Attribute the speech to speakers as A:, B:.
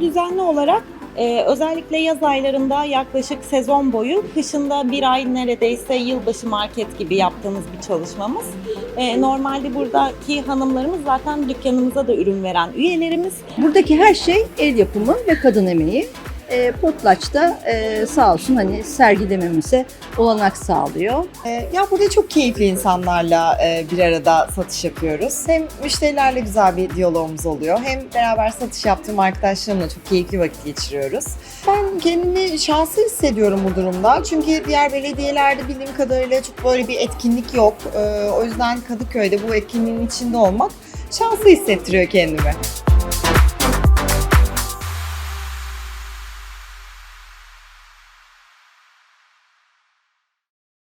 A: düzenli olarak e, özellikle yaz aylarında yaklaşık sezon boyu, kışında bir ay neredeyse yılbaşı market gibi yaptığımız bir çalışmamız. E, normalde buradaki hanımlarımız zaten dükkanımıza da ürün veren üyelerimiz.
B: Buradaki her şey el yapımı ve kadın emeği. E, Potlaç da e, sağ olsun hani sergilememize olanak sağlıyor.
C: Ee, Ya burada çok keyifli insanlarla e, bir arada satış yapıyoruz. Hem müşterilerle güzel bir diyalogumuz oluyor. Hem beraber satış yaptığım arkadaşlarımla çok keyifli vakit geçiriyoruz. Ben kendimi şanslı hissediyorum bu durumda. Çünkü diğer belediyelerde bildiğim kadarıyla çok böyle bir etkinlik yok. Ee, O yüzden Kadıköy'de bu etkinliğin içinde olmak şanslı hissettiriyor kendimi.